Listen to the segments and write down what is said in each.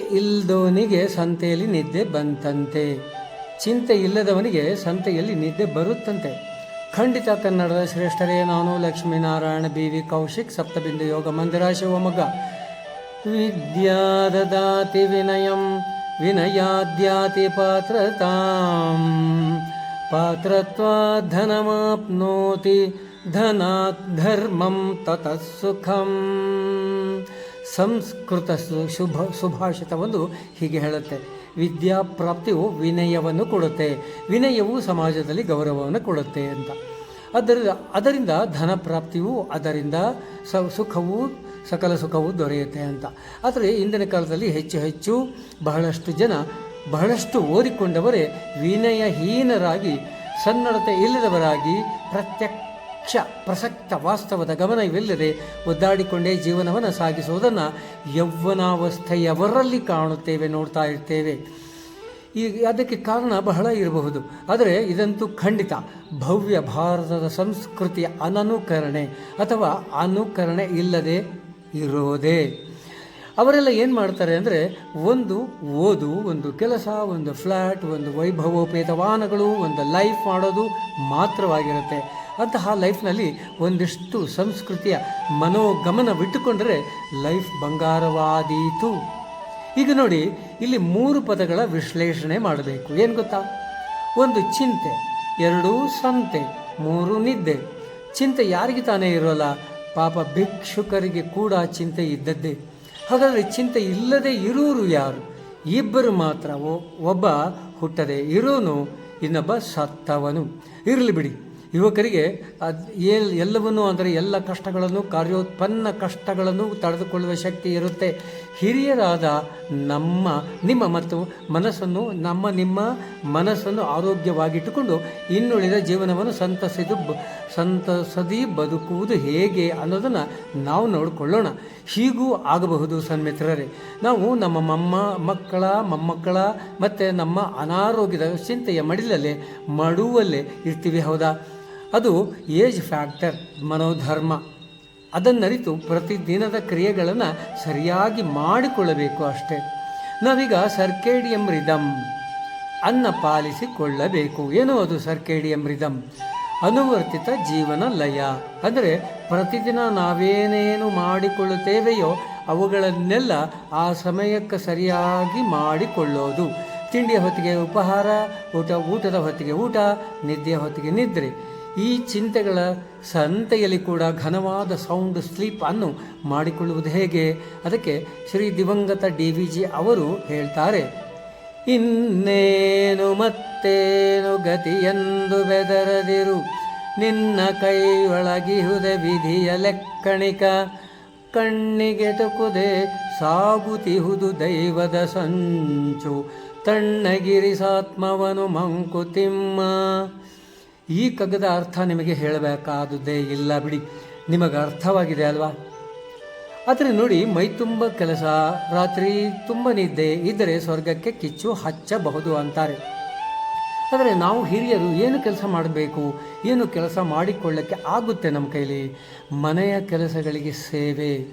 ಚಿಂತೆ ಇಲ್ಲದವನಿಗೆ ಸಂತೆಯಲ್ಲಿ ನಿದ್ದೆ ಬಂತಂತೆ. ಚಿಂತೆ ಇಲ್ಲದವನಿಗೆ ಸಂತೆಯಲ್ಲಿ ನಿದ್ದೆ ಬರುತ್ತಂತೆ. ಖಂಡಿತ ಕನ್ನಡದ ಶ್ರೇಷ್ಠರೇ ನಾನು ಲಕ್ಷ್ಮೀನಾರಾಯಣ ಬಿ ವಿ ಕೌಶಿಕ್ ಸಪ್ತಬಿಂದು ಯೋಗ ಮಂದಿರ ಶಿವಮೊಗ್ಗ. ವಿದ್ಯಾದದಾತಿ ವಿನಯಂ ವಿನಯಾದ್ಯಾತಿ ಪಾತ್ರತಾಂ. ಪಾತ್ರತ್ವಾಧನಮಾಪ್ನೋತಿ ಧನಾತ್ ಧರ್ಮಂ ತತಃ ಸುಖಂ. ಸಂಸ್ಕೃತ ಶುಭ ಸುಭಾಷಿತವೊಂದು ಹೀಗೆ ಹೇಳುತ್ತೆ. ವಿದ್ಯಾಪ್ರಾಪ್ತಿಯು ವಿನಯವನ್ನು ಕೊಡುತ್ತೆ. ವಿನಯವು ಸಮಾಜದಲ್ಲಿ ಗೌರವವನ್ನು ಕೊಡುತ್ತೆ ಅಂತ. ಅದರಿಂದ ಅದರಿಂದ ಧನ ಪ್ರಾಪ್ತಿಯು ಅದರಿಂದ ಸ ಸುಖವು, ಸಕಲ ಸುಖವು ದೊರೆಯುತ್ತೆ ಅಂತ. ಆದರೆ ಇಂದಿನ ಕಾಲದಲ್ಲಿ ಹೆಚ್ಚು ಹೆಚ್ಚು ಬಹಳಷ್ಟು ಜನ ಬಹಳಷ್ಟು ಓದಿಕೊಂಡವರೇ ವಿನಯಹೀನರಾಗಿ, ಸನ್ನಡತೆ ಇಲ್ಲದವರಾಗಿ ಪ್ರತ್ಯಕ್ಷ ಪ್ರಸಕ್ತ ವಾಸ್ತವದ ಗಮನವಿಲ್ಲದೆ ಒದ್ದಾಡಿಕೊಂಡೇ ಜೀವನವನ್ನು ಸಾಗಿಸುವುದನ್ನು ಯೌವನಾವಸ್ಥೆಯವರಲ್ಲಿ ಕಾಣುತ್ತೇವೆ ನೋಡ್ತಾ ಇರ್ತೇವೆ. ಈ ಅದಕ್ಕೆ ಕಾರಣ ಬಹಳ ಇರಬಹುದು. ಆದರೆ ಇದಂತೂ ಖಂಡಿತ ಭವ್ಯ ಭಾರತದ ಸಂಸ್ಕೃತಿಯ ಅನನುಕರಣೆ ಅಥವಾ ಅನುಕರಣೆ ಇಲ್ಲದೆ ಇರೋದೇ. ಅವರೆಲ್ಲ ಏನು ಮಾಡ್ತಾರೆ ಅಂದರೆ ಒಂದು ಓದು, ಒಂದು ಕೆಲಸ, ಒಂದು ಫ್ಲ್ಯಾಟ್ ಒಂದು ವೈಭವೋಪೇತ ವಾಹನಗಳು, ಒಂದು ಲೈಫ್ ಮಾಡೋದು ಮಾತ್ರವಾಗಿರುತ್ತೆ. ಅಂತಹ ಲೈಫ್ನಲ್ಲಿ ಒಂದಿಷ್ಟು ಸಂಸ್ಕೃತಿಯ ಮನೋಗಮನ ಬಿಟ್ಟುಕೊಂಡರೆ ಲೈಫ್ ಬಂಗಾರವಾದೀತು. ಈಗ ನೋಡಿ, ಇಲ್ಲಿ ಮೂರು ಪದಗಳ ವಿಶ್ಲೇಷಣೆ ಮಾಡಬೇಕು. ಏನು ಗೊತ್ತಾ? ಒಂದು ಚಿಂತೆ, ಎರಡು ಸಂತೆ, ಮೂರು ನಿದ್ದೆ. ಚಿಂತೆ ಯಾರಿಗೆ ತಾನೇ ಇರೋಲ್ಲ, ಪಾಪ ಭಿಕ್ಷುಕರಿಗೆ ಕೂಡ ಚಿಂತೆ ಇದ್ದದ್ದೇ. ಹಾಗಾದರೆ ಚಿಂತೆ ಇಲ್ಲದೆ ಇರೋರು ಯಾರು? ಇಬ್ಬರು ಮಾತ್ರ, ಒಬ್ಬ ಹುಟ್ಟದೆ ಇರೋನು, ಇನ್ನೊಬ್ಬ ಸತ್ತವನು. ಇರಲಿ ಬಿಡಿ. ಯುವಕರಿಗೆ ಏಲ್ ಎಲ್ಲವನ್ನೂ ಅಂದರೆ ಎಲ್ಲ ಕಷ್ಟಗಳನ್ನು, ಕಾರ್ಯೋತ್ಪನ್ನ ಕಷ್ಟಗಳನ್ನು ತಡೆದುಕೊಳ್ಳುವ ಶಕ್ತಿ ಇರುತ್ತೆ. ಹಿರಿಯರಾದ ನಮ್ಮ, ನಿಮ್ಮ ಮತ್ತು ಮನಸ್ಸನ್ನು, ನಮ್ಮ, ನಿಮ್ಮ ಮನಸ್ಸನ್ನು ಆರೋಗ್ಯವಾಗಿಟ್ಟುಕೊಂಡು ಇನ್ನುಳಿದ ಜೀವನವನ್ನು ಸಂತಸಿದು ಬ, ಸಂತಸದಿ ಬದುಕುವುದು ಹೇಗೆ ಅನ್ನೋದನ್ನು ನಾವು ನೋಡಿಕೊಳ್ಳೋಣ. ಹೀಗೂ ಆಗಬಹುದು ಸನ್ಮಿತ್ರರೇ. ನಾವು ನಮ್ಮ ಮಮ್ಮ, ಮಕ್ಕಳ, ಮೊಮ್ಮಕ್ಕಳ ಮತ್ತು ನಮ್ಮ ಅನಾರೋಗ್ಯದ ಚಿಂತೆಯ ಮಡಿಲಲ್ಲೇ, ಮಡುವಲ್ಲೇ ಇರ್ತೀವಿ, ಹೌದಾ? ಅದು ಏಜ್ ಫ್ಯಾಕ್ಟರ್, ಮನೋಧರ್ಮ. ಅದನ್ನರಿತು ಪ್ರತಿದಿನದ ಕ್ರಿಯೆಗಳನ್ನು ಸರಿಯಾಗಿ ಮಾಡಿಕೊಳ್ಳಬೇಕು ಅಷ್ಟೇ. ನಾವೀಗ ಸರ್ಕೇಡಿಯಂ ರಿದಮ್ ಅನ್ನ ಪಾಲಿಸಿಕೊಳ್ಳಬೇಕು. ಏನು ಅದು ಸರ್ಕೇಡಿಯಂ ರಿದಮ್ ಅನುವರ್ತಿತ ಜೀವನ ಲಯ. ಅಂದರೆ ಪ್ರತಿದಿನ ನಾವೇನೇನು ಮಾಡಿಕೊಳ್ಳುತ್ತೇವೆಯೋ ಅವುಗಳನ್ನೆಲ್ಲ ಆ ಸಮಯಕ್ಕೆ ಸರಿಯಾಗಿ ಮಾಡಿಕೊಳ್ಳೋದು. ತಿಂಡಿಯ ಹೊತ್ತಿಗೆ ಉಪಹಾರ, ಊಟ, ಊಟದ ಹೊತ್ತಿಗೆ ಊಟ, ನಿದ್ದೆಯ ಹೊತ್ತಿಗೆ ನಿದ್ರೆ. ಈ ಚಿಂತೆಗಳ ಸಂತೆಯಲ್ಲಿ ಕೂಡ ಘನವಾದ ಸೌಂಡ್ ಸ್ಲೀಪ್ ಅನ್ನು ಮಾಡಿಕೊಳ್ಳುವುದು ಹೇಗೆ? ಅದಕ್ಕೆ ಶ್ರೀ ದಿವಂಗತ ಡಿ ವಿ ಜಿ ಅವರು ಹೇಳ್ತಾರೆ, ಇನ್ನೇನು ಮತ್ತೇನು ಗತಿಯೆಂದು ಬೆದರದಿರು. ನಿನ್ನ ಕೈ ಒಳಗಿಹುದೆ ವಿಧಿಯ ಲೆಕ್ಕಣಿಕ. ಕಣ್ಣಿಗೆಟುಕುದೆ ಸಾಗುತಿಹುದು ದೈವದ ಸಂಚು. ತಣ್ಣಗಿರಿಸಾತ್ಮವನು ಮಂಕುತಿಮ್ಮ. ಈ ಕಗ್ಗದ ಅರ್ಥ ನಿಮಗೆ ಹೇಳಬೇಕಾದುದೇ ಇಲ್ಲ ಬಿಡಿ. ನಿಮಗೆ ಅರ್ಥವಾಗಿದೆ ಅಲ್ವಾ? ಆದರೆ ನೋಡಿ, ಮೈ ತುಂಬ ಕೆಲಸ, ರಾತ್ರಿ ತುಂಬ ನಿದ್ದೆ ಇದ್ದರೆ ಸ್ವರ್ಗಕ್ಕೆ ಕಿಚ್ಚು ಹಚ್ಚಬಹುದು ಅಂತಾರೆ. ಆದರೆ ನಾವು ಹಿರಿಯರು ಏನು ಕೆಲಸ ಮಾಡಬೇಕು, ಏನು ಕೆಲಸ ಮಾಡಿಕೊಳ್ಳಕ್ಕೆ ಆಗುತ್ತೆ ನಮ್ಮ ಕೈಲಿ? ಮನೆಯ ಕೆಲಸಗಳಿಗೆ ಸೇವೆ,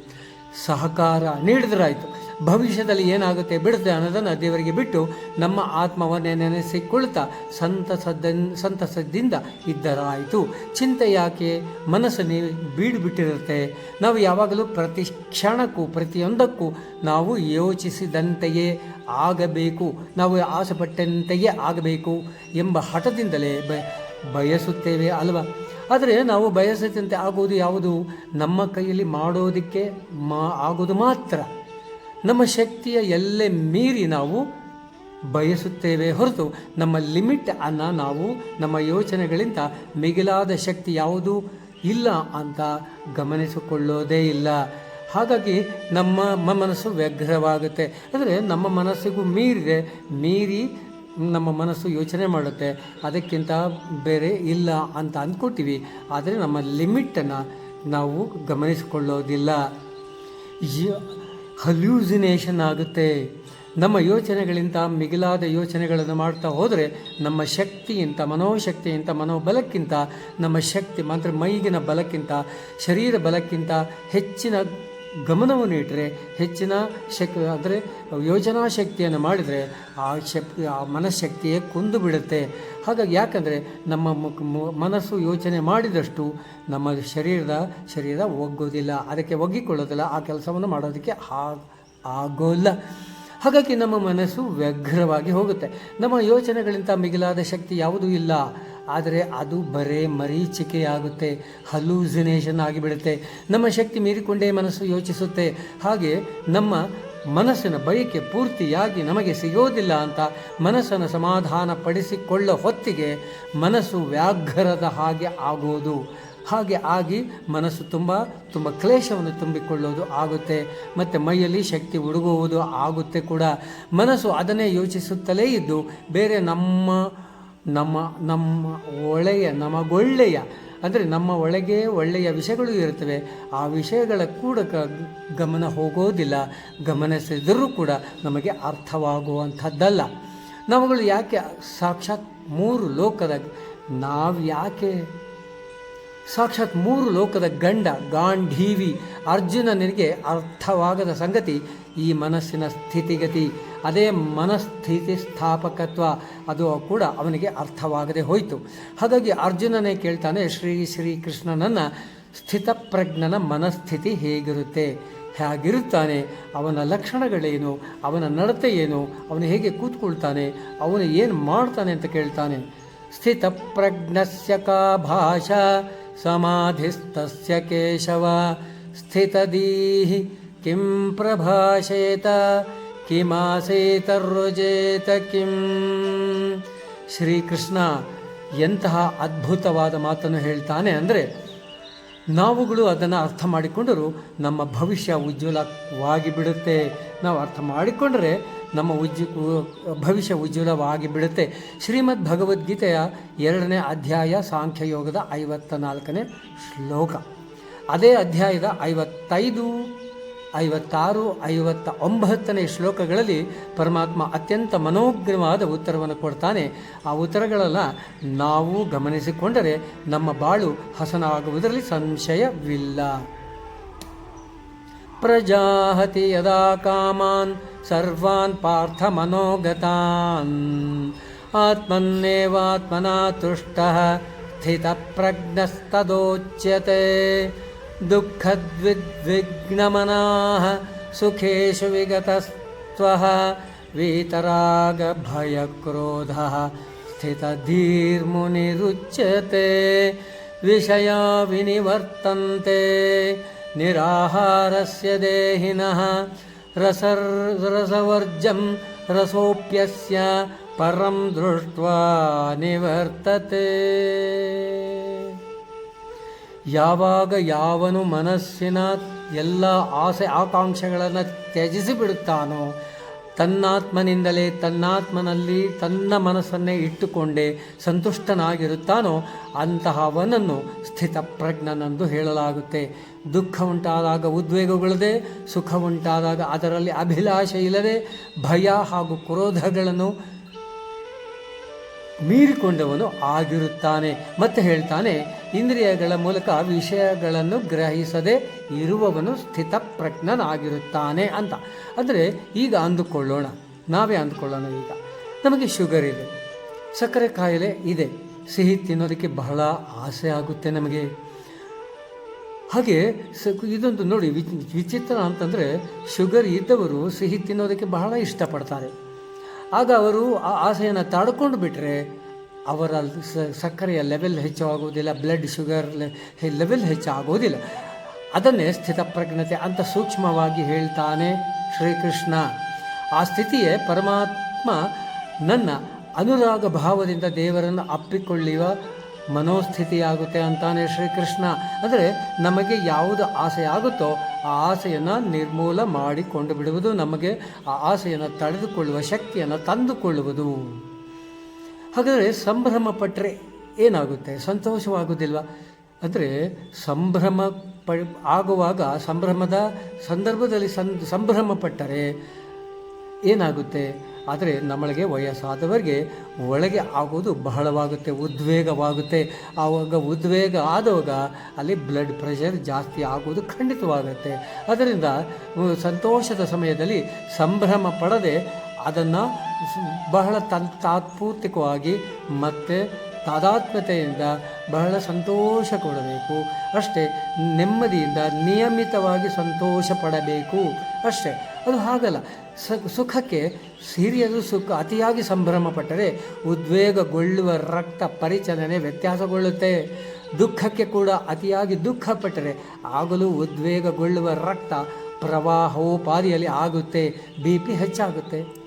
ಸಹಕಾರ ನೀಡಿದ್ರಾಯ್ತು. ಭವಿಷ್ಯದಲ್ಲಿ ಏನಾಗುತ್ತೆ ಬಿಡುತ್ತೆ ಅನ್ನೋದನ್ನು ದೇವರಿಗೆ ಬಿಟ್ಟು ನಮ್ಮ ಆತ್ಮವನ್ನೇ ನೆನೆಸಿಕೊಳ್ತಾ ಸಂತಸದ ಸಂತಸದಿಂದ ಇದ್ದರಾಯಿತು. ಚಿಂತೆ ಯಾಕೆ? ಮನಸ್ಸು ನೀವು ಬೀಡು ಬಿಟ್ಟಿರುತ್ತೆ ನಾವು ಯಾವಾಗಲೂ ಪ್ರತಿ ಕ್ಷಣಕ್ಕೂ, ಪ್ರತಿಯೊಂದಕ್ಕೂ ನಾವು ಯೋಚಿಸಿದಂತೆಯೇ ಆಗಬೇಕು. ನಾವು ಆಸೆಪಟ್ಟಂತೆಯೇ ಆಗಬೇಕು ಎಂಬ ಹಠದಿಂದಲೇ ಬ ಬಯಸುತ್ತೇವೆ ಅಲ್ವಾ? ಆದರೆ ನಾವು ಬಯಸಿದಂತೆ ಆಗುವುದು ಯಾವುದು? ನಮ್ಮ ಕೈಯಲ್ಲಿ ಮಾಡೋದಕ್ಕೆ ಮಾ ಆಗೋದು ಮಾತ್ರ. ನಮ್ಮ ಶಕ್ತಿಯ ಎಲ್ಲೆ ಮೀರಿ ನಾವು ಬಯಸುತ್ತೇವೆ ಹೊರತು ನಮ್ಮ ಲಿಮಿಟ್ ಅನ್ನು ನಾವು ನಮ್ಮ ಯೋಚನೆಗಳಿಂದ ಮಿಗಿಲಾದ ಶಕ್ತಿ ಯಾವುದೂ ಇಲ್ಲ ಅಂತ ಗಮನಿಸಿಕೊಳ್ಳೋದೇ ಇಲ್ಲ. ಹಾಗಾಗಿ ನಮ್ಮ ಮನಸ್ಸು ವ್ಯಗ್ರವಾಗುತ್ತೆ. ಅಂದರೆ ನಮ್ಮ ಮನಸ್ಸಿಗೂ ಮೀರಿದೆ, ಮೀರಿ ನಮ್ಮ ಮನಸ್ಸು ಯೋಚನೆ ಮಾಡುತ್ತೆ. ಅದಕ್ಕಿಂತ ಬೇರೆ ಇಲ್ಲ ಅಂತ ಅಂದ್ಕೊಳ್ತೀವಿ. ಆದರೆ ನಮ್ಮ ಲಿಮಿಟನ್ನು ನಾವು ಗಮನಿಸಿಕೊಳ್ಳೋದಿಲ್ಲ. ಹಲ್ಯೂಸಿನೇಷನ್ ಆಗುತ್ತೆ. ನಮ್ಮ ಯೋಚನೆಗಳಿಂದ ಮಿಗಿಲಾದ ಯೋಚನೆಗಳನ್ನು ಮಾಡ್ತಾ ಹೋದರೆ ನಮ್ಮ ಶಕ್ತಿಯಿಂದ, ಮನೋಶಕ್ತಿಯಿಂದ, ಮನೋಬಲಕ್ಕಿಂತ, ನಮ್ಮ ಶಕ್ತಿ ಮಾತ್ರ ಮೈಗಿನ ಬಲಕ್ಕಿಂತ, ಶರೀರ ಬಲಕ್ಕಿಂತ ಹೆಚ್ಚಿನ ಗಮನವನ್ನು ಇಟ್ಟರೆ ಹೆಚ್ಚಿನ ಶಕ್ ಅಂದರೆ ಯೋಜನಾ ಶಕ್ತಿಯನ್ನು ಮಾಡಿದರೆ ಆ ಶಕ್ ಆ ಮನಃಶಕ್ತಿಯೇ ಕುಂದು ಬಿಡುತ್ತೆ. ಹಾಗಾಗಿ ಯಾಕಂದರೆ ನಮ್ಮ ಮನಸ್ಸು ಯೋಚನೆ ಮಾಡಿದಷ್ಟು ನಮ್ಮ ಶರೀರದ, ಶರೀರ ಒಗ್ಗೋದಿಲ್ಲ. ಅದಕ್ಕೆ ಒಗ್ಗಿಕೊಳ್ಳೋದಿಲ್ಲ. ಆ ಕೆಲಸವನ್ನು ಮಾಡೋದಕ್ಕೆ ಆಗೋಲ್ಲ. ಹಾಗಾಗಿ ನಮ್ಮ ಮನಸ್ಸು ವ್ಯಗ್ರವಾಗಿ ಹೋಗುತ್ತೆ. ನಮ್ಮ ಯೋಚನೆಗಳಿಂತ ಮಿಗಿಲಾದ ಶಕ್ತಿ ಯಾವುದೂ ಇಲ್ಲ. ಆದರೆ ಅದು ಬರೇ ಮರೀಚಿಕೆಯಾಗುತ್ತೆ ಹಲೂಸಿನೇಷನ್ ಆಗಿಬಿಡುತ್ತೆ. ನಮ್ಮ ಶಕ್ತಿ ಮೀರಿಕೊಂಡೇ ಮನಸ್ಸು ಯೋಚಿಸುತ್ತೆ. ಹಾಗೆ ನಮ್ಮ ಮನಸ್ಸಿನ ಬಯಕೆ ಪೂರ್ತಿಯಾಗಿ ನಮಗೆ ಸಿಗೋದಿಲ್ಲ ಅಂತ ಮನಸ್ಸನ್ನು ಸಮಾಧಾನ ಪಡಿಸಿಕೊಳ್ಳೋ ಹೊತ್ತಿಗೆ ಮನಸ್ಸು ವ್ಯಾಘ್ರದ ಹಾಗೆ ಆಗೋದು. ಹಾಗೆ ಆಗಿ ಮನಸ್ಸು ತುಂಬ ತುಂಬ ಕ್ಲೇಶವನ್ನು ತುಂಬಿಕೊಳ್ಳೋದು ಆಗುತ್ತೆ. ಮತ್ತು ಮೈಯಲ್ಲಿ ಶಕ್ತಿ ಹುಡುಗುವುದು ಆಗುತ್ತೆ ಕೂಡ. ಮನಸ್ಸು ಅದನ್ನೇ ಯೋಚಿಸುತ್ತಲೇ ಇದ್ದು ಬೇರೆ ನಮ್ಮ ನಮ್ಮ ನಮ್ಮ ಒಳೆಯ ನಮಗೊಳ್ಳೆಯ ಅಂದರೆ ನಮ್ಮ ಒಳಗೆ ಒಳ್ಳೆಯ ವಿಷಯಗಳು ಇರುತ್ತವೆ. ಆ ವಿಷಯಗಳ ಕೂಡ ಗಮನ ಹೋಗೋದಿಲ್ಲ. ಗಮನಿಸಿದರೂ ಕೂಡ ನಮಗೆ ಅರ್ಥವಾಗುವಂಥದ್ದಲ್ಲ. ನಾವುಗಳು ಯಾಕೆ ಸಾಕ್ಷಾತ್ ಮೂರು ಲೋಕದ, ನಾವು ಯಾಕೆ ಸಾಕ್ಷಾತ್ ಮೂರು ಲೋಕದ ಗಂಡ, ಗಾಂಧೀವಿ ಅರ್ಜುನನಿಗೆ ಅರ್ಥವಾಗದ ಸಂಗತಿ ಈ ಮನಸ್ಸಿನ ಸ್ಥಿತಿಗತಿ. ಅದೇ ಮನಸ್ಥಿತಿ ಸ್ಥಾಪಕತ್ವ. ಅದು ಕೂಡ ಅವನಿಗೆ ಅರ್ಥವಾಗದೆ ಹೋಯಿತು. ಹಾಗಾಗಿ ಅರ್ಜುನನೇ ಕೇಳ್ತಾನೆ, ಶ್ರೀ ಶ್ರೀಕೃಷ್ಣನನ್ನು ಸ್ಥಿತಪ್ರಜ್ಞನ ಮನಸ್ಥಿತಿ ಹೇಗಿರುತ್ತೆ? ಹೇಗಿರುತ್ತಾನೆ? ಅವನ ಲಕ್ಷಣಗಳೇನು? ಅವನ ನಡತೆ ಏನು? ಅವನು ಹೇಗೆ ಕೂತ್ಕೊಳ್ತಾನೆ? ಅವನು ಏನು ಮಾಡ್ತಾನೆ ಅಂತ ಕೇಳ್ತಾನೆ. ಸ್ಥಿತಪ್ರಜ್ಞಸ್ಯ ಕಾ ಭಾಷಾ ಸಮಾಧಿಸ್ತಸ್ಯ ಕೇಶವ. ಸ್ಥಿತದೀಹಿ ಕಿಂ ಪ್ರಭಾಷೇತ. ಕಿಮಾಸೇತರ್ರುಜೇತ ಕಿಂ. ಶ್ರೀಕೃಷ್ಣ ಎಂತಹ ಅದ್ಭುತವಾದ ಮಾತನ್ನು ಹೇಳ್ತಾನೆ ಅಂದರೆ ನಾವುಗಳು ಅದನ್ನು ಅರ್ಥ ಮಾಡಿಕೊಂಡರೂ ನಮ್ಮ ಭವಿಷ್ಯ ಉಜ್ವಲವಾಗಿ ಬಿಡುತ್ತೆ. ನಾವು ಅರ್ಥ ಮಾಡಿಕೊಂಡರೆ ನಮ್ಮ ಉಜ್ಜ ಭವಿಷ್ಯ ಉಜ್ವಲವಾಗಿ ಬಿಡುತ್ತೆ. ಶ್ರೀಮದ್ ಭಗವದ್ಗೀತೆಯ ಎರಡನೇ ಅಧ್ಯಾಯ ಸಾಂಖ್ಯಯೋಗದ ಐವತ್ತ ನಾಲ್ಕನೇ ಶ್ಲೋಕ. ಅದೇ ಅಧ್ಯಾಯದ ಐವತ್ತೈದು ಐವತ್ತಾರು ಐವತ್ತ ಒಂಬತ್ತನೇ ಶ್ಲೋಕಗಳಲ್ಲಿ ಪರಮಾತ್ಮ ಅತ್ಯಂತ ಮನೋಗ್ರವಾದ ಉತ್ತರವನ್ನು ಕೊಡ್ತಾನೆ. ಆ ಉತ್ತರಗಳೆಲ್ಲ ನಾವು ಗಮನಿಸಿಕೊಂಡರೆ ನಮ್ಮ ಬಾಳು ಹಸನಾಗುವುದರಲ್ಲಿ ಸಂಶಯವಿಲ್ಲ. ಪ್ರಜಾಹತಿ ಯದಾ ಕಾಮಾನ್, ಸರ್ವಾನ್ ಪಾರ್ಥ ಮನೋಗತಾನ್. ಆತ್ಮನ್ನೇವಾತ್ಮನಾ ತುಷ್ಟಃ, ಸ್ಥಿತಪ್ರಜ್ಞಸ್ತದೋಚ್ಯತೆ. दुःखद्विद्विघ्नमनाः सुखेषु विगतस्त्वः वीतरागभयक्रोधः स्थितधीर्मुनिरुच्यते विषया विनिवर्तन्ते निराहारस्य देहिनः रसर् रसवर्जं रसोऽप्यस्य परं दृष्ट्वा निवर्तते। ಯಾವಾಗ ಯಾವನು ಮನಸ್ಸಿನ ಎಲ್ಲ ಆಸೆ ಆಕಾಂಕ್ಷೆಗಳನ್ನು ತ್ಯಜಿಸಿ ಬಿಡುತ್ತಾನೋ ತನ್ನಾತ್ಮನಿಂದಲೇ ತನ್ನಾತ್ಮನಲ್ಲಿ ತನ್ನ ಮನಸ್ಸನ್ನೇ ಇಟ್ಟುಕೊಂಡೇ ಸಂತುಷ್ಟನಾಗಿರುತ್ತಾನೋ ಅಂತಹವನನ್ನು ಸ್ಥಿತಪ್ರಜ್ಞನೆಂದು ಹೇಳಲಾಗುತ್ತೆ. ದುಃಖ ಉಂಟಾದಾಗ ಉದ್ವೇಗಗಳದೆ ಸುಖ ಉಂಟಾದಾಗ ಅದರಲ್ಲಿ ಅಭಿಲಾಷೆ ಇಲ್ಲದೆ ಭಯ ಹಾಗೂ ಕ್ರೋಧಗಳನ್ನು ಮೀರಿಕೊಂಡವನು ಆಗಿರುತ್ತಾನೆ. ಮತ್ತೆ ಹೇಳ್ತಾನೆ ಇಂದ್ರಿಯಗಳ ಮೂಲಕ ವಿಷಯಗಳನ್ನು ಗ್ರಹಿಸದೆ ಇರುವವನು ಸ್ಥಿತಪ್ರಜ್ಞನಾಗಿರುತ್ತಾನೆ ಅಂತ. ಅಂದರೆ ಈಗ ಅಂದುಕೊಳ್ಳೋಣ. ನಾವೇ ಅಂದುಕೊಳ್ಳೋಣ ಈಗ. ನಮಗೆ ಶುಗರ್ ಇದೆ. ಸಕ್ಕರೆ ಕಾಯಿಲೆ ಇದೆ. ಸಿಹಿ ತಿನ್ನೋದಕ್ಕೆ ಬಹಳ ಆಸೆ ಆಗುತ್ತೆ ನಮಗೆ. ಹಾಗೆ ಇದೊಂದು ನೋಡಿ ವಿಚ್ ವಿಚಿತ್ರ ಅಂತಂದರೆ ಶುಗರ್ ಇದ್ದವರು ಸಿಹಿ ತಿನ್ನೋದಕ್ಕೆ ಬಹಳ ಇಷ್ಟಪಡ್ತಾರೆ. ಆಗ ಅವರು ಆ ಆಸೆಯನ್ನು ತಾಡ್ಕೊಂಡು ಬಿಟ್ಟರೆ ಅವರ ಸಕ್ಕರೆಯ ಲೆವೆಲ್ ಹೆಚ್ಚಾಗುವುದಿಲ್ಲ ಬ್ಲಡ್ ಶುಗರ್ ಲೆವೆಲ್ ಹೆಚ್ಚಾಗುವುದಿಲ್ಲ. ಅದನ್ನೇ ಸ್ಥಿತಪ್ರಜ್ಞತೆ ಅಂತ ಸೂಕ್ಷ್ಮವಾಗಿ ಹೇಳ್ತಾನೆ ಶ್ರೀಕೃಷ್ಣ. ಆ ಸ್ಥಿತಿಯೇ ಪರಮಾತ್ಮ ನನ್ನ ಅನುರಾಗ ಭಾವದಿಂದ ದೇವರನ್ನು ಅಪ್ಪಿಕೊಳ್ಳುವ ಮನೋಸ್ಥಿತಿಯಾಗುತ್ತೆ ಅಂತಾನೆ ಶ್ರೀಕೃಷ್ಣ. ಅಂದರೆ ನಮಗೆ ಯಾವುದು ಆಸೆ ಆಗುತ್ತೋ ಆ ಆಸೆಯನ್ನು ನಿರ್ಮೂಲ ಮಾಡಿಕೊಂಡು ಬಿಡುವುದು, ನಮಗೆ ಆ ಆಸೆಯನ್ನು ತಡೆದುಕೊಳ್ಳುವ ಶಕ್ತಿಯನ್ನು ತಂದುಕೊಳ್ಳುವುದು. ಹಾಗಾದರೆ ಸಂಭ್ರಮ ಪಟ್ಟರೆ ಏನಾಗುತ್ತೆ? ಸಂತೋಷವಾಗೋದಿಲ್ವ ಅಂದರೆ ಸಂಭ್ರಮ ಪ, ಆಗುವಾಗ ಸಂಭ್ರಮದ ಸಂದರ್ಭದಲ್ಲಿ ಸಂ, ಸಂಭ್ರಮ ಪಟ್ಟರೆ ಏನಾಗುತ್ತೆ? ಆದರೆ ನಮಗೆ ವಯಸ್ಸಾದವರಿಗೆ ಒಳಗೆ ಆಗೋದು ಬಹಳವಾಗುತ್ತೆ, ಉದ್ವೇಗವಾಗುತ್ತೆ. ಆವಾಗ ಉದ್ವೇಗ ಆದವಾಗ ಅಲ್ಲಿ ಬ್ಲಡ್ ಪ್ರೆಷರ್ ಜಾಸ್ತಿ ಆಗೋದು ಖಂಡಿತವಾಗುತ್ತೆ. ಅದರಿಂದ ಸಂತೋಷದ ಸಮಯದಲ್ಲಿ ಸಂಭ್ರಮ ಪಡದೆ ಅದನ್ನು ಬಹಳ ತನ್ ತಾತ್ಪೂತಿಕವಾಗಿ ಮತ್ತು ತಾದಾತ್ಮ್ಯತೆಯಿಂದ ಬಹಳ ಸಂತೋಷ ಕೊಡಬೇಕು. ಅಷ್ಟೇ, ನೆಮ್ಮದಿಯಿಂದ ನಿಯಮಿತವಾಗಿ ಸಂತೋಷ ಪಡಬೇಕು. ಅಷ್ಟೇ, ಅದು ಹಾಗಲ್ಲ. ಸುಖಕ್ಕೆ ಸಿರಿಯದು ಸುಖ, ಅತಿಯಾಗಿ ಸಂಭ್ರಮ ಪಟ್ಟರೆ ಉದ್ವೇಗಗೊಳ್ಳುವ ರಕ್ತ ಪರಿಚಲನೆ ವ್ಯತ್ಯಾಸಗೊಳ್ಳುತ್ತೆ. ದುಃಖಕ್ಕೆ ಕೂಡ ಅತಿಯಾಗಿ ದುಃಖಪಟ್ಟರೆ ಆಗಲೂ ಉದ್ವೇಗಗೊಳ್ಳುವ ರಕ್ತ ಪ್ರವಾಹೋಪಾದಿಯಲ್ಲಿ ಆಗುತ್ತೆ. ಬಿ ಪಿ ಹೆಚ್ಚಾಗುತ್ತೆ.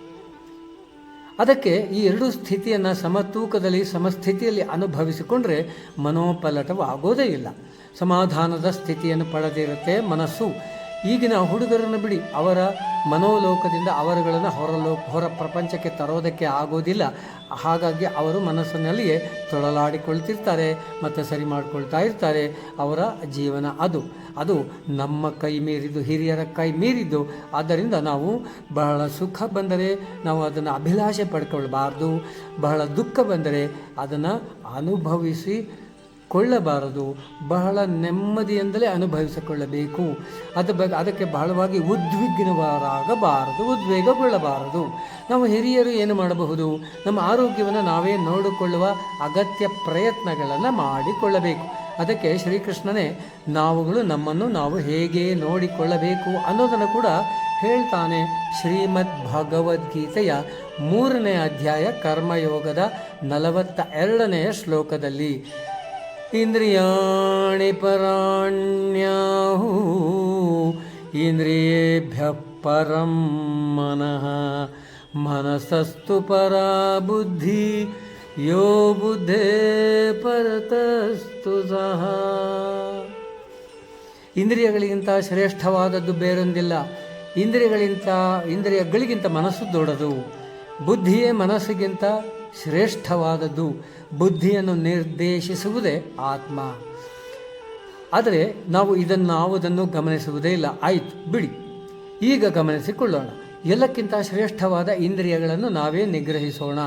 ಅದಕ್ಕೆ ಈ ಎರಡು ಸ್ಥಿತಿಯನ್ನು ಸಮತೂಕದಲ್ಲಿ, ಸಮಸ್ಥಿತಿಯಲ್ಲಿ ಅನುಭವಿಸಿಕೊಂಡ್ರೆ ಮನೋಪಲಟವಾಗೋದೇ ಇಲ್ಲ. ಸಮಾಧಾನದ ಸ್ಥಿತಿಯನ್ನು ಪಡೆದಿರುತ್ತೆ ಮನಸ್ಸು. ಈಗಿನ ಹುಡುಗರನ್ನು ಬಿಡಿ, ಅವರ ಮನೋಲೋಕದಿಂದ ಅವರುಗಳನ್ನು ಹೊರಲೋ, ಹೊರ ಪ್ರಪಂಚಕ್ಕೆ ತರೋದಕ್ಕೆ ಆಗೋದಿಲ್ಲ. ಹಾಗಾಗಿ ಅವರು ಮನಸ್ಸಿನಲ್ಲಿಯೇ ತೊಳಲಾಡಿಕೊಳ್ತಿರ್ತಾರೆ, ಮತ್ತು ಸರಿ ಮಾಡಿಕೊಳ್ತಾ ಇರ್ತಾರೆ ಅವರ ಜೀವನ ಅದು. ಅದು ನಮ್ಮ ಕೈ ಮೀರಿದ್ದು, ಹಿರಿಯರ ಕೈ ಮೀರಿದ್ದು. ಆದ್ದರಿಂದ ನಾವು ಬಹಳ ಸುಖ ಬಂದರೆ ನಾವು ಅದನ್ನು ಅಭಿಲಾಷೆ ಪಡ್ಕೊಳ್ಬಾರ್ದು. ಬಹಳ ದುಃಖ ಬಂದರೆ ಅದನ್ನು ಅನುಭವಿಸಿ ಕೊಳ್ಳಬಾರದು. ಬಹಳ ನೆಮ್ಮದಿಯಿಂದಲೇ ಅನುಭವಿಸಿಕೊಳ್ಳಬೇಕು. ಅದ ಬಗ್ಗೆ ಅದಕ್ಕೆ ಬಹಳವಾಗಿ ಉದ್ವಿಗ್ನವರಾಗಬಾರದು, ಉದ್ವೇಗಗೊಳ್ಳಬಾರದು. ನಾವು ಹಿರಿಯರು ಏನು ಮಾಡಬಹುದು? ನಮ್ಮ ಆರೋಗ್ಯವನ್ನು ನಾವೇ ನೋಡಿಕೊಳ್ಳುವ ಅಗತ್ಯ ಪ್ರಯತ್ನಗಳನ್ನು ಮಾಡಿಕೊಳ್ಳಬೇಕು. ಅದಕ್ಕೆ ಶ್ರೀಕೃಷ್ಣನೇ, ನಾವುಗಳು ನಮ್ಮನ್ನು ನಾವು ಹೇಗೆ ನೋಡಿಕೊಳ್ಳಬೇಕು? ಅನ್ನೋದನ್ನು ಕೂಡ ಹೇಳ್ತಾನೆ ಶ್ರೀಮದ್ ಭಗವದ್ಗೀತೆಯ ಮೂರನೇ ಅಧ್ಯಾಯ ಕರ್ಮಯೋಗದ ನಲವತ್ತ ಎರಡನೆಯ ಶ್ಲೋಕದಲ್ಲಿ. ಇಂದ್ರಿಯಾಣಿ ಪರಾಣ್ಯಾಹು ಇಂದ್ರಿಯೇಭ್ಯ ಪರಂ ಮನಃ, ಮನಸ್ಸಸ್ತು ಪರಾ ಬುದ್ಧಿ ಯೋ ಬುದ್ಧೇ ಪರತಸ್ತು ಸಹ ಇಂದ್ರಿಯಗಳಿಗಿಂತ ಶ್ರೇಷ್ಠವಾದದ್ದು ಬೇರೊಂದಿಲ್ಲ. ಇಂದ್ರಿಯಗಳಿಗಿಂತ ಇಂದ್ರಿಯಗಳಿಗಿಂತ ಮನಸ್ಸು ದೊಡ್ಡದು. ಬುದ್ಧಿಯೇ ಮನಸ್ಸಿಗಿಂತ ಶ್ರೇಷ್ಠವಾದದ್ದು. ಬುದ್ಧಿಯನ್ನು ನಿರ್ದೇಶಿಸುವುದೇ ಆತ್ಮ. ಆದರೆ ನಾವು ಇದನ್ನು ಗಮನಿಸುವುದೇ ಇಲ್ಲ. ಆಯಿತು, ಬಿಡಿ. ಈಗ ಗಮನಿಸಿಕೊಳ್ಳೋಣ. ಎಲ್ಲಕ್ಕಿಂತ ಶ್ರೇಷ್ಠವಾದ ಇಂದ್ರಿಯಗಳನ್ನು ನಾವೇ ನಿಗ್ರಹಿಸೋಣ.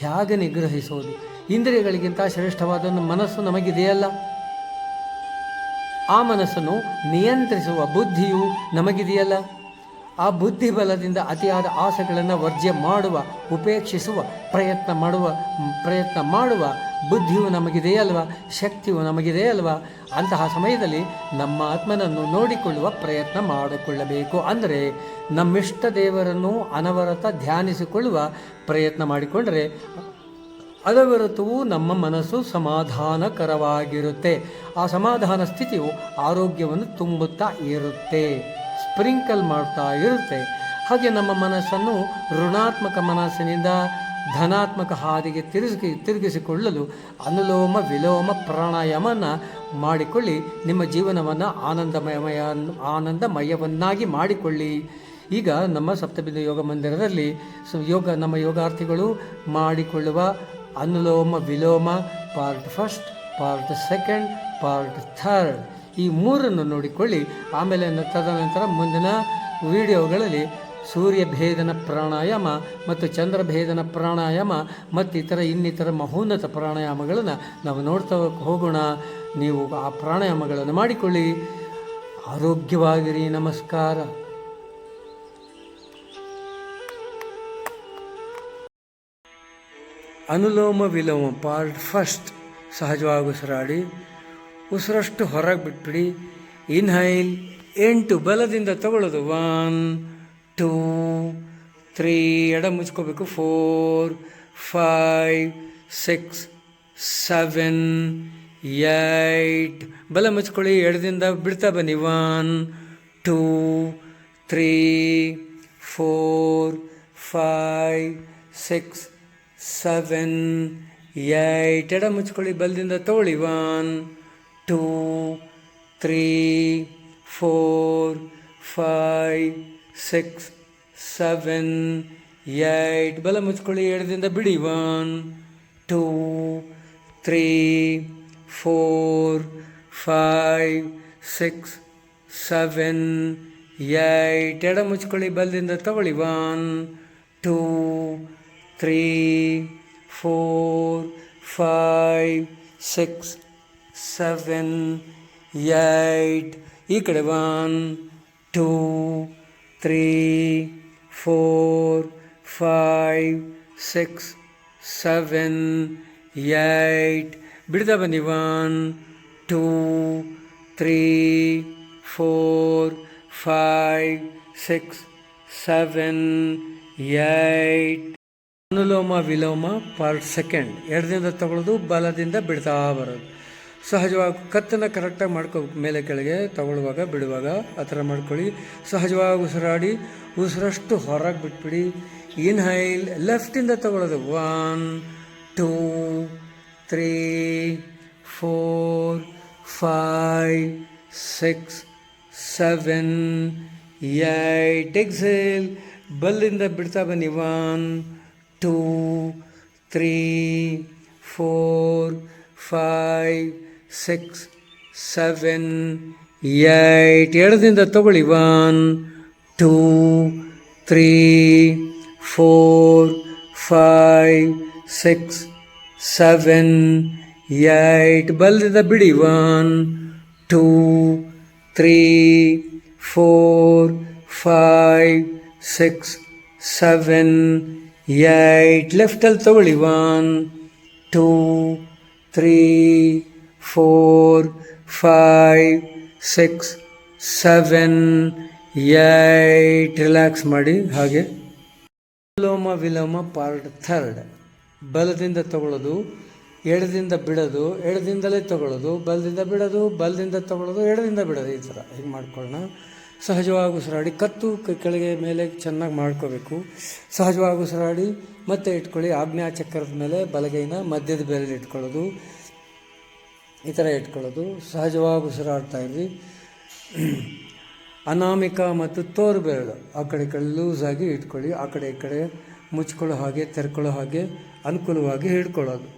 ಹೇಗೆ ನಿಗ್ರಹಿಸೋದು ಇಂದ್ರಿಯಗಳಿಗಿಂತ ಶ್ರೇಷ್ಠವಾದ ಮನಸ್ಸು ನಮಗಿದೆಯಲ್ಲ. ಆ ಮನಸ್ಸನ್ನು ನಿಯಂತ್ರಿಸುವ ಬುದ್ಧಿಯು ನಮಗಿದೆಯಲ್ಲ. ಆ ಬುದ್ಧಿಬಲದಿಂದ ಅತಿಯಾದ ಆಸೆಗಳನ್ನು ವರ್ಜ್ಯ ಮಾಡುವ, ಉಪೇಕ್ಷಿಸುವ, ಪ್ರಯತ್ನ ಮಾಡುವ ಪ್ರಯತ್ನ ಮಾಡುವ ಬುದ್ಧಿಯು ನಮಗಿದೆಯಲ್ವ ಶಕ್ತಿಯು ನಮಗಿದೆಯಲ್ವ ಅಂತಹ ಸಮಯದಲ್ಲಿ ನಮ್ಮ ಆತ್ಮನನ್ನು ನೋಡಿಕೊಳ್ಳುವ ಪ್ರಯತ್ನ ಮಾಡಿಕೊಳ್ಳಬೇಕು. ಅಂದರೆ ನಮ್ಮಿಷ್ಟ ದೇವರನ್ನು ಅನವರತ ಧ್ಯಾನಿಸಿಕೊಳ್ಳುವ ಪ್ರಯತ್ನ ಮಾಡಿಕೊಂಡರೆ ಅದವರತವು ನಮ್ಮ ಮನಸ್ಸು ಸಮಾಧಾನಕರವಾಗಿರುತ್ತೆ. ಆ ಸಮಾಧಾನ ಸ್ಥಿತಿಯು ಆರೋಗ್ಯವನ್ನು ತುಂಬುತ್ತಾ ಇರುತ್ತೆ. ಸ್ಪ್ರಿಂಕಲ್ ಮಾಡ್ತಾ ಇರುತ್ತೆ. ಹಾಗೆ ನಮ್ಮ ಮನಸ್ಸನ್ನು ಋಣಾತ್ಮಕ ಮನಸ್ಸಿನಿಂದ ಧನಾತ್ಮಕ ಹಾದಿಗೆ ತಿರುಗಿ, ತಿರುಗಿಸಿಕೊಳ್ಳಲು ಅನುಲೋಮ ವಿಲೋಮ ಪ್ರಾಣಾಯಾಮನ ಮಾಡಿಕೊಳ್ಳಿ. ನಿಮ್ಮ ಜೀವನವನ್ನು ಆನಂದಮಯಮಯ, ಆನಂದಮಯವನ್ನಾಗಿ ಮಾಡಿಕೊಳ್ಳಿ. ಈಗ ನಮ್ಮ ಸಪ್ತಬಿಂದು ಯೋಗ ಮಂದಿರದಲ್ಲಿ ಯೋಗ, ನಮ್ಮ ಯೋಗಾರ್ಥಿಗಳು ಮಾಡಿಕೊಳ್ಳುವ ಅನುಲೋಮ ವಿಲೋಮ, part first, part second, part third. ಈ ಮೂರನ್ನು ನೋಡಿಕೊಳ್ಳಿ. ಆಮೇಲೆ ತದನಂತರ ಮುಂದಿನ ವಿಡಿಯೋಗಳಲ್ಲಿ ಸೂರ್ಯ ಭೇದನ ಪ್ರಾಣಾಯಾಮ ಮತ್ತು ಚಂದ್ರ ಭೇದನ ಪ್ರಾಣಾಯಾಮ ಮತ್ತು ಇತರ ಇನ್ನಿತರ ಮಹೋನ್ನತ ಪ್ರಾಣಾಯಾಮಗಳನ್ನು ನಾವು ನೋಡ್ತಾ ಹೋಗೋಣ. ನೀವು ಆ ಪ್ರಾಣಾಯಾಮಗಳನ್ನು ಮಾಡಿಕೊಳ್ಳಿ. ಆರೋಗ್ಯವಾಗಿರಿ, ನಮಸ್ಕಾರ. ಅನುಲೋಮ ವಿಲೋಮ ಪಾರ್ಟ್ ಫಸ್ಟ್ ಸಹಜವಾಗಿ ಉಸಿರಾಡಿ ಉಸಿರಷ್ಟು ಹೊರಗೆ ಬಿಟ್ಬಿಡಿ. ಇನ್ಹೈಲ್ ಎಂಟು ಬಲದಿಂದ ತಗೊಳ್ಳೋದು. ಒನ್, ಟೂ, ತ್ರೀ, ಎಡ ಮುಚ್ಕೋಬೇಕು. Four, five, six, seven eight ಬಲ ಮುಚ್ಕೊಳ್ಳಿ. ಎಡದಿಂದ ಬಿಡ್ತಾ ಬನ್ನಿ. One, two, three, four, five, six, seven eight ಎಡ ಮುಚ್ಕೊಳ್ಳಿ. ಬಲದಿಂದ ತಗೊಳ್ಳಿ. One two three four five six seven eight ಬಲ ಮುಚ್ಕೊಳ್ಳಿ ಎಡದಿಂದ ಬಿಡಿ one two three four five six seven eight ಎಡ ಮುಚ್ಕೊಳ್ಳಿ ಬಲದಿಂದ ತಗೊಳ್ಳಿ one two three four five six seven eight ಈ ಕಡೆ one two three four five six seven eight ಬಿಡ್ತಾ ಬನ್ನಿ. One two three four five six seven eight ಅನುಲೋಮ ವಿಲೋಮ part second ಎಡದಿಂದ ತಗೊಳ್ಳೋದು ಬಲದಿಂದ ಬಿಡ್ತಾ ಬರೋದು. ಸಹಜವಾಗಿ ಕತ್ತನ್ನು ಕರೆಕ್ಟಾಗಿ ಮಾಡ್ಕೊ, ಮೇಲೆ ಕೆಳಗೆ ತಗೊಳ್ಳುವಾಗ, ಬಿಡುವಾಗ, ಆ ಥರ ಮಾಡ್ಕೊಳ್ಳಿ. ಸಹಜವಾಗಿ ಉಸಿರಾಡಿ, ಉಸಿರಷ್ಟು ಹೊರಗೆ ಬಿಟ್ಬಿಡಿ. ಇನ್ಹೈಲ್ ಲೆಫ್ಟಿಂದ ತಗೊಳ್ಳೋದು. One two three four five six seven eight exhale ಬಲ್ಲಿಂದ ಬಿಡ್ತಾ ಬನ್ನಿ. One two three four five six seven eight ಎಡದಿಂದ ತಗೊಳ್ಳಿ. One two three four five six seven eight ಬಲದಿಂದ ಬಿಡಿ. One two three four five six seven eight ಲೆಫ್ಟಲ್ಲಿ ತಗೊಳ್ಳಿ. One two three four five six seven eight relax ಮಾಡಿ ಹಾಗೆ. ವಿಲೋಮ ವಿಲೋಮ part third ಬಲದಿಂದ ತಗೊಳ್ಳೋದು, ಎಡದಿಂದ ಬಿಡೋದು, ಎಡದಿಂದಲೇ ತಗೊಳ್ಳೋದು, ಬಲದಿಂದ ಬಿಡೋದು, ಬಲದಿಂದ ತಗೊಳ್ಳೋದು, ಎಡದಿಂದ ಬಿಡೋದು, ಈ ಥರ ಹೀಗೆ ಮಾಡ್ಕೊಳ್ಳೋಣ. ಸಹಜವಾಗಿ ಉಸಿರಾಡಿ, ಕತ್ತು ಕೆಳಗೆ ಮೇಲೆ ಚೆನ್ನಾಗಿ ಮಾಡ್ಕೋಬೇಕು. ಸಹಜವಾಗಿ ಉಸಿರಾಡಿ, ಮತ್ತೆ ಇಟ್ಕೊಳ್ಳಿ. ಆಜ್ಞಾ ಚಕ್ರದ ಮೇಲೆ ಬಲಗೈನ ಮಧ್ಯದ ಬೆರಳು ಇಟ್ಕೊಳ್ಳೋದು ಈ ಥರ ಇಟ್ಕೊಳ್ಳೋದು. ಸಹಜವಾಗಿ ಉಸಿರಾಡ್ತಾ ಇರ್ರಿ. ಅನಾಮಿಕ ಮತ್ತು ತೋರು ಬೆರಳು. ಆ ಕಡೆ ಕಡೆ ಲೂಸಾಗಿ ಇಟ್ಕೊಳ್ಳಿ. ಆ ಕಡೆ ಈ ಕಡೆ ಮುಚ್ಕೊಳ್ಳೋ ಹಾಗೆ, ತೆರ್ಕೊಳ್ಳೋ ಹಾಗೆ ಅನುಕೂಲವಾಗಿ ಹಿಡ್ಕೊಳ್ಳೋದು.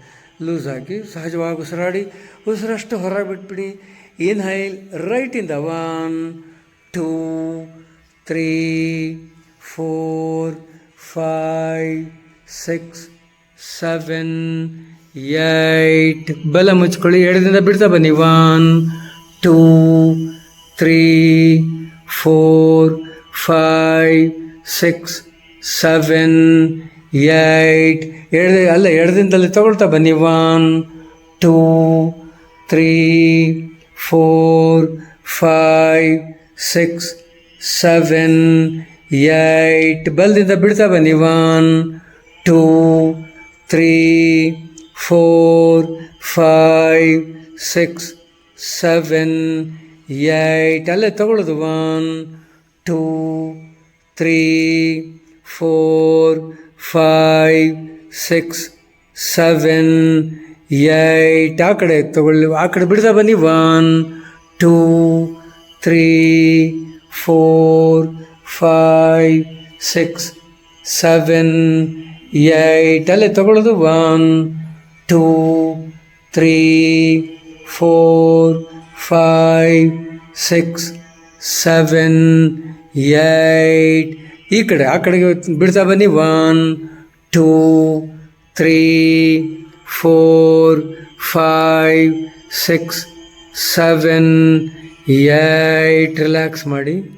ಲೂಸಾಗಿ ಸಹಜವಾಗಿ ಉಸಿರಾಡಿ. ಉಸಿರಷ್ಟು ಹೊರಗೆ ಬಿಟ್ಬಿಡಿ. ರೈಟ್ ಇಂದ one two three four five six seven eight. ಬಲ ಮುಚ್ಕೊಳ್ಳಿ. ಎರಡರಿಂದ ಬಿಡ್ತಾ ಬನ್ನಿ. One, two, three, four, five, six, seven eight ಎರಡ ಅಲ್ಲ, ಎರಡರಿಂದಲೇ ತಗೊಳ್ತಾ ಬನ್ನಿ. One, two, three, four, five, six, seven eight ಬಲದಿಂದ ಬಿಡ್ತಾ ಬನ್ನಿ. One, two, three four five six seven eight ಅಲ್ಲೇ ತಗೊಳ್ಳೋದು. One two three four five six seven eight ಆ ಕಡೆ ತಗೊಳ್ಳಿ. ಆ ಕಡೆ ಬಿಡ್ತಾ ಬನ್ನಿ. One two three four five six seven eight ಅಲ್ಲೇ ತಗೊಳ್ಳೋದು. One two, three, four, five, six, seven eight. ಈ ಕಡೆ, ಆ ಕಡೆಗೆ ಬಿಡ್ತಾ ಬನ್ನಿ. One, two, three, four, five, six, seven, eight. Relax ಮಾಡಿ.